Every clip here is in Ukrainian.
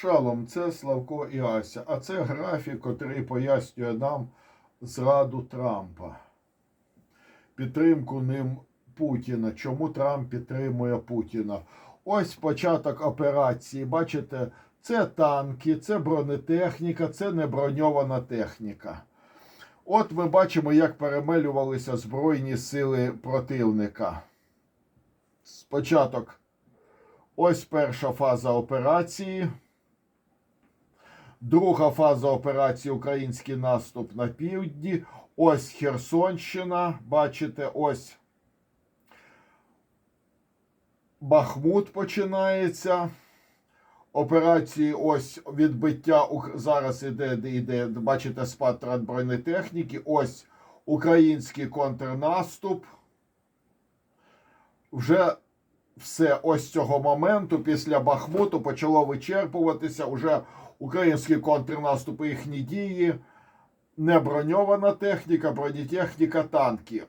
Шалом, це Славко і Ася. А це графік, який пояснює нам зраду Трампа. Підтримку ним Путіна. Чому Трамп підтримує Путіна? Ось початок операції. Бачите, це танки, це бронетехніка, це не броньована техніка. От ми бачимо, як перемелювалися Збройні сили противника. Спочаток ось перша фаза операції. Друга фаза операції Український наступ на півдні. Ось Херсонщина. Бачите, ось Бахмут починається. Операції ось відбиття зараз іде, де йде, бачите, спад бронетехніки. Ось український контрнаступ. Вже все ось цього моменту після Бахмуту почало вичерпуватися уже український контрнаступ і їхні дії, не броньована техніка, бронетехніка, танки.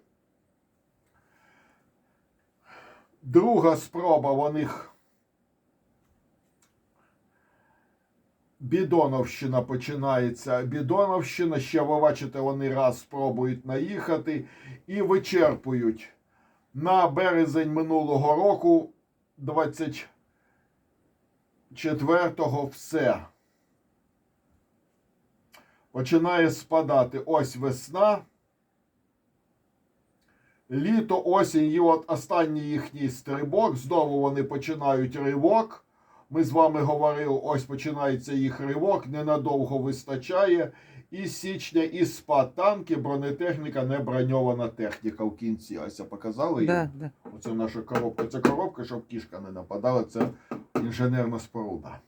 Друга спроба в них Бідоновщина починається. Бідоновщина, ще ви бачите, вони раз спробують наїхати і вичерпують. На березень минулого року, 24-го, все. Починає спадати ось весна. Літо, осінь, і от останній їхній стрибок. Знову вони починають ривок. Ми з вами говорили, ось починається їх ривок, ненадовго вистачає. І січня і спад танки, бронетехніка, не броньована техніка в кінці. Ось я показали її. Да, да. Оце наша коробка. Це коробка, щоб кішка не нападала. Це інженерна споруда.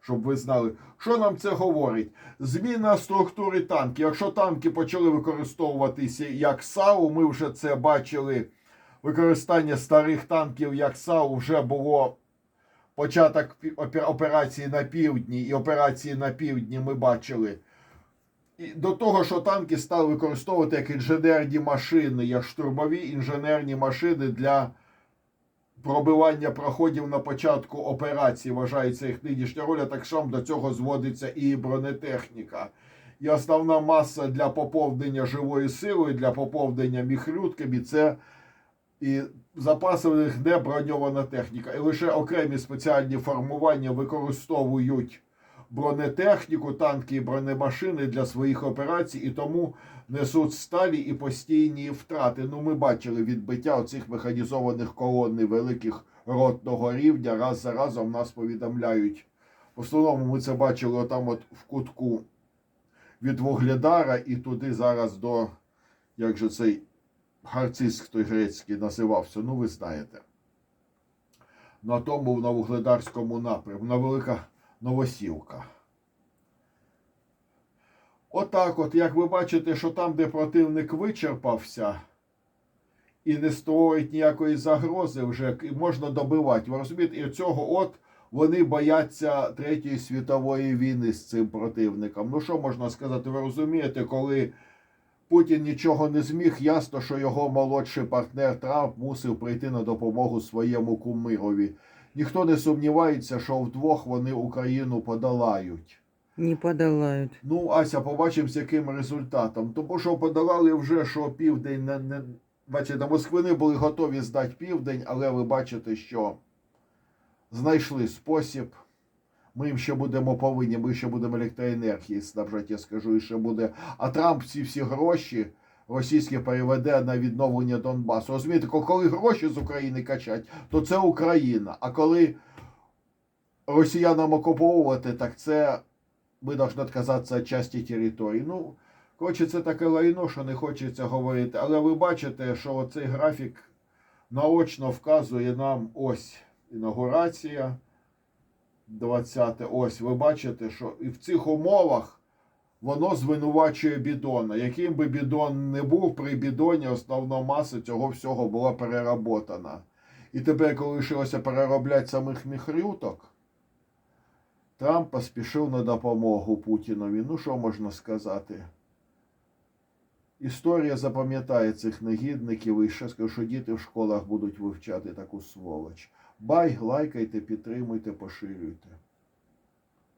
Щоб ви знали, що нам це говорить? Зміна структури танків. Якщо танки почали використовуватися як САУ, ми вже це бачили. Використання старих танків як САУ вже було початок операції на півдні, і операції на півдні ми бачили. І до того, що танки стали використовувати як інженерні машини, як штурмові інженерні машини для пробивання проходів на початку операції, вважається їх нинішня роль, а так само до цього зводиться і бронетехніка. І основна маса для поповнення живої сили, для поповнення міхлюдками це і запаси в них не броньована техніка. І лише окремі спеціальні формування використовують бронетехніку, танки і бронемашини для своїх операцій, і тому несуть сталі і постійні втрати. Ну, ми бачили відбиття оцих механізованих колон великих ротного рівня. Раз за разом нас повідомляють. В основному ми це бачили отам от в кутку від Вугледара і туди зараз до, як же цей Гарциск той грецький називався, ну ви знаєте. На тому на Вугледарському напрямку, на Велика Новосілка. Отак, от, як ви бачите, що там, де противник вичерпався і не створить ніякої загрози, вже можна добивати. Ви розумієте, і цього от вони бояться Третьої світової війни з цим противником. Ну що можна сказати? Ви розумієте, коли Путін нічого не зміг, ясно, що його молодший партнер Трамп мусив прийти на допомогу своєму кумирові. Ніхто не сумнівається, що вдвох вони Україну подолають. Не подолають. Ну, Ася, побачимо, з яким результатом. Тому що подолали вже, що південь не, не... бачите, Москвини були готові здати південь, але ви бачите, що знайшли спосіб. Ми їм ще будемо повинні, ми ще будемо електроенергії снабжати, я скажу, і ще буде. А Трамп ці всі гроші російські переведе на відновлення Донбасу. Розумієте, коли гроші з України качать, то це Україна. А коли росіянам окуповувати, так це ми повинні відказатися від частини території. Ну, коротше, це таке лайно, що не хочеться говорити. Але ви бачите, що цей графік наочно вказує нам ось інаугурація. 20 ось ви бачите, що і в цих умовах воно звинувачує бідона. Яким би бідон не був, при бідоні основна маса цього всього була переработана. І тепер, коли лишилося переробляти самих міхрюток, Трамп поспішив на допомогу Путінові. Ну, що можна сказати? Історія запам'ятає цих негідників і ще скажу, що діти в школах будуть вивчати таку сволоч. Бай, лайкайте, підтримуйте, поширюйте.